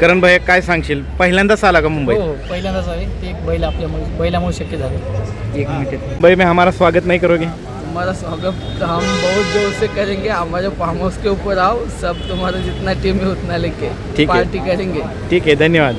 करण भाई काय सांगशील? पहिल्यांदाच आला का मुंबई हो हो पहिल्यांदाच आहे. ते एक बैल आपल्यामुळे बैलामुळे शक्य झालं. एक मिनिट. मुंबई में हमारा स्वागत नहीं करोगे हमारा स्वागत हम बहुत जोर से करेंगे. हमारे फार्म हाउस के ऊपर आओ. सब तुम्हारा जितना टीम है उतना लेके ठीक है। पार्टी करेंगे. ठीक आहे धन्यवाद.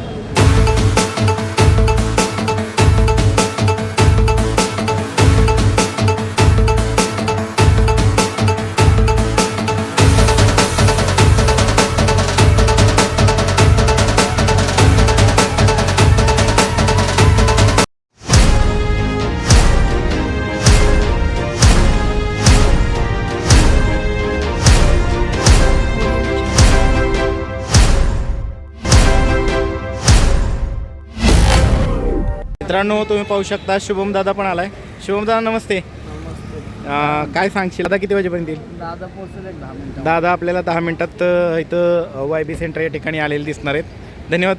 मित्रांनो तुम्ही पाहू शकता शुभम दादा पण आलाय. शुभम दादा नमस्ते. अं, काय सांगशील? दादा किती वाजेपर्यंत येईल? दादा पोहोचेल एक दहा मिनिटं दादा आपल्याला दहा मिनिटात अं, इथं वाय बी सेंटर या ठिकाणी आलेले दिसणार आहेत. धन्यवाद.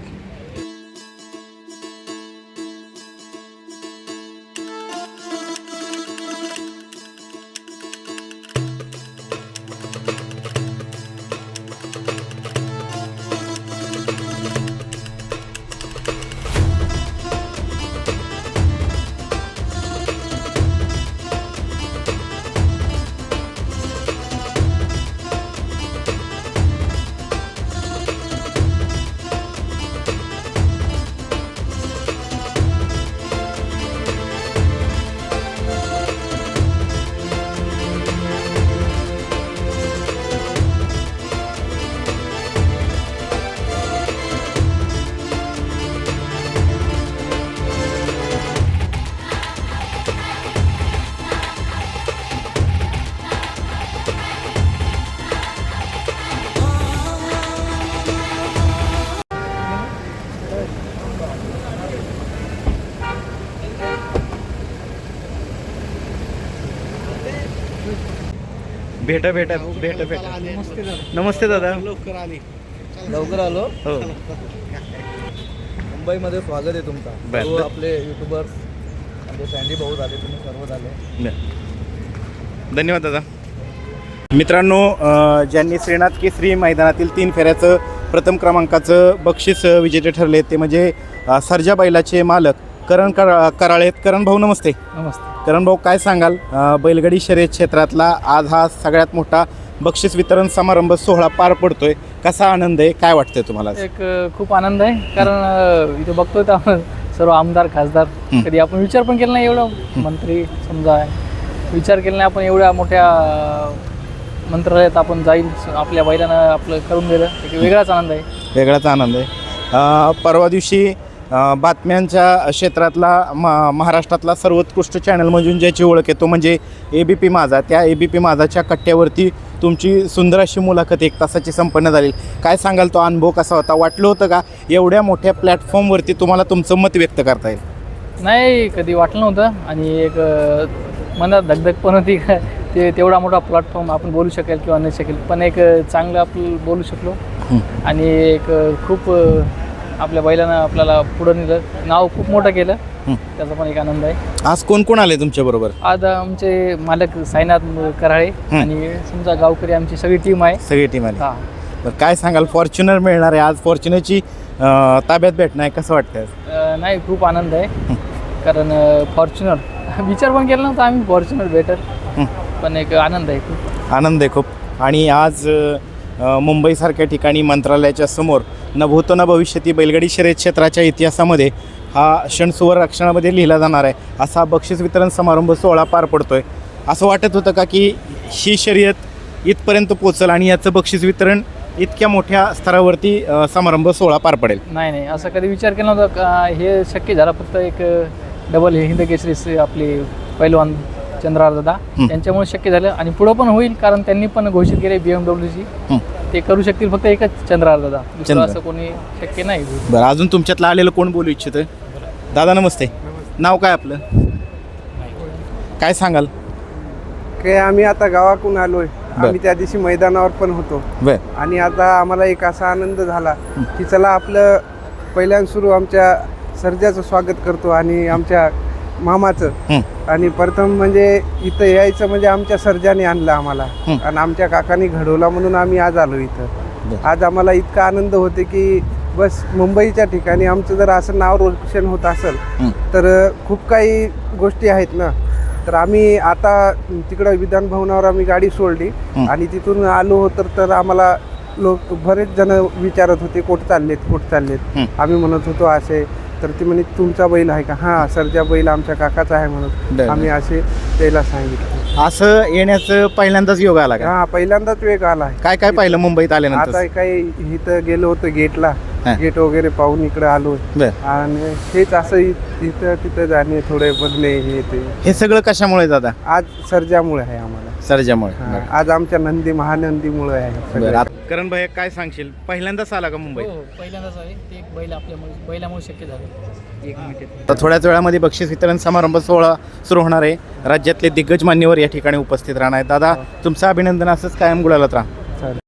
भेटा भेटा भेटा भेटा. नमस्ते दादा. लवकर आलो. हो. मुंबईमध्ये स्वागत आहे तुमचा. आपले युट्यूबर्स आमचे सँडी भाऊ झाले तुम्ही सर्व झाले. धन्यवाद दादा. मित्रांनो ज्यांनी श्रीनाथ केसरी मैदानातील तीन फेऱ्याचं प्रथम क्रमांकाचं बक्षीस विजेते ठरले ते म्हणजे सर्जा बैलाचे मालक करण कर कराळेत करण भाऊ नमस्ते. नमस्ते. करण भाऊ काय सांगाल? बैलगाडी शर्यत क्षेत्रातला आज हा सगळ्यात मोठा बक्षीस वितरण समारंभ सोहळा पार पडतोय. कसा आनंद आहे? काय वाटतंय तुम्हाला एक खूप आनंद आहे. कारण इथे बघतोय तर आपण सर्व आमदार खासदार. कधी आपण विचार पण केला नाही एवढं. मंत्री समजा विचार केला नाही आपण एवढ्या मोठ्या मंत्रालयात आपण जाईल. आपल्या बैलानं आपलं करून दिलं. एक वेगळाच आनंद आहे. वेगळाच आनंद आहे. परवा दिवशी बातम्यांच्या क्षेत्रातला म महाराष्ट्रातला सर्वोत्कृष्ट चॅनल म्हणून ज्याची ओळख आहे तो म्हणजे ए बी पी माझा. त्या ए बी पी माझाच्या कट्ट्यावरती तुमची सुंदर अशी मुलाखत एक तासाची संपन्न झाली. काय सांगाल तो अनुभव कसा होता? वाटलं होतं का एवढ्या मोठ्या प्लॅटफॉर्मवरती तुम्हाला तुमचं मत व्यक्त करता येईल? नाही कधी वाटलं नव्हतं. आणि एक मनात धगधग पण होती. का ते तेवढा मोठा प्लॅटफॉर्म आपण बोलू शकेल किंवा नाही शकेल पण एक चांगलं आपलं बोलू शकलो. आणि एक खूप आपल्या बैलानं आपल्याला पुढं नेलं. नाव खूप मोठं केलं. हं. त्याचा पण एक आनंद आहे. आज कोण कोण आले तुमच्याबरोबर आज आमचे मालक साईनाथ कराळे हं. आणि समजा गावकरी आमची सगळी टीम आहे. सगळी टीम आली. हा. बरं काय सांगाल फॉर्च्युनर मिळणार आहे आज. फॉर्च्युनरची अ, ताब्यात भेटणार आहे कसं वाटतं अ, नाही खूप आनंद आहे. कारण फॉर्च्युनर विचार पण केला नव्हता आम्ही फॉर्च्युनर बेटर हं. पण एक आनंद आहे खूप. आनंद आहे खूप. आणि आज अ, मुंबईसारख्या ठिकाणी मंत्रालयाच्या समोर न भूतो न भविष्यती बैलगाडी शर्यत क्षेत्राच्या इतिहासामध्ये हा क्षण सुवर्ण अक्षरामध्ये लिहिला जाणार आहे. असा बक्षीस वितरण समारंभ सोहळा पार पडतोय. असं वाटत होतं का की ही शर्यत इथपर्यंत पोचल आणि याचं बक्षीस वितरण इतक्या मोठ्या स्तरावरती समारंभ सोहळा पार पडेल? नाही नाही. असं कधी विचार केला नव्हता का? हे शक्य झालं. फक्त एक डबल हिंद केसरी आपले पैलवान चंद्रार दादा. त्यांच्यामुळे शक्य झालं आणि पुढं पण होईल कारण त्यांनी पण घोषित केले बी एम डब्ल्यूची हं. ते करू शकतील फक्त एकच चंद्रार दादा. दुसरं चंद्र. असं कोणी शक्य नाही. बरं अजून तुमच्यातलं आलेलं कोण बोलू इच्छितं? दादा नमस्ते. नाव काय आपलं? काय सांगाल? काय आम्ही आता गावाकडून आलोय. आम्ही त्या दिवशी मैदानावर पण होतो. बरं. आणि आता आम्हाला एक असा आनंद झाला की चला आपलं पहिल्यान सुरू आमच्या सर्जाचं स्वागत करतो आणि आमच्या मामाचं. आणि प्रथम म्हणजे इथं यायचं म्हणजे आमच्या सर्जाने आणलं आम्हाला. आणि आमच्या काकांनी घडवला म्हणून आम्ही आज आलो इथं. आज आम्हाला इतका आनंद होते की बस मुंबईच्या ठिकाणी आमचं जर असं नाव रोशन होत असेल. तर खूप काही गोष्टी आहेत ना तर आम्ही आता तिकडं विधान भवनावर आम्ही गाडी सोडली. आणि तिथून आलो होतो तर आम्हाला लोक बरेच जण विचारत होते कुठं चाललेत कुठं चाललेत. आम्ही म्हणत होतो असे तर ती म्हणे तुमचा बैल आहे का? हां सरजा बैल आमच्या काकाचा आहे म्हणून. आम्ही असे त्याला सांगितलं. असं येण्याचं पहिल्यांदाच योग आला का? हा पहिल्यांदाच वेग आला आहे. काय काय पाहिलं मुंबईत आल्यानंतर? आता काही इथं गेलो होतो गेटला. हा. गेट वगैरे पाहून इकडे आलो. बर. आणि हेच असं इ- इथं तिथं जाणे थोडे बघणे हे ते. हे सगळं कशामुळे दादा? आज सर्जामुळे आहे आम्हाला. सर्जामुळे. हा, बरं. आज आमच्या नंदी महानंदीमुळे आहे बरं. सगळं. आता करण भाई काय सांगशील? पहिल्यांदाच आला का मुंबई हो हो. पहिल्यांदाच आहे. ते एक बैल आपल्यामुळे बैलामुळे शक्य झालं. एक मिनिट. थोड्याच वेळामध्ये बक्षीस वितरण समारंभ सोहळा सुरू होणार आहे. राज्यातले दिग्गज मान्यवर या ठिकाणी उपस्थित राहणार आहेत. दादा तुमचं अभिनंदन असंच कायम गुलालात राहा. चालेल.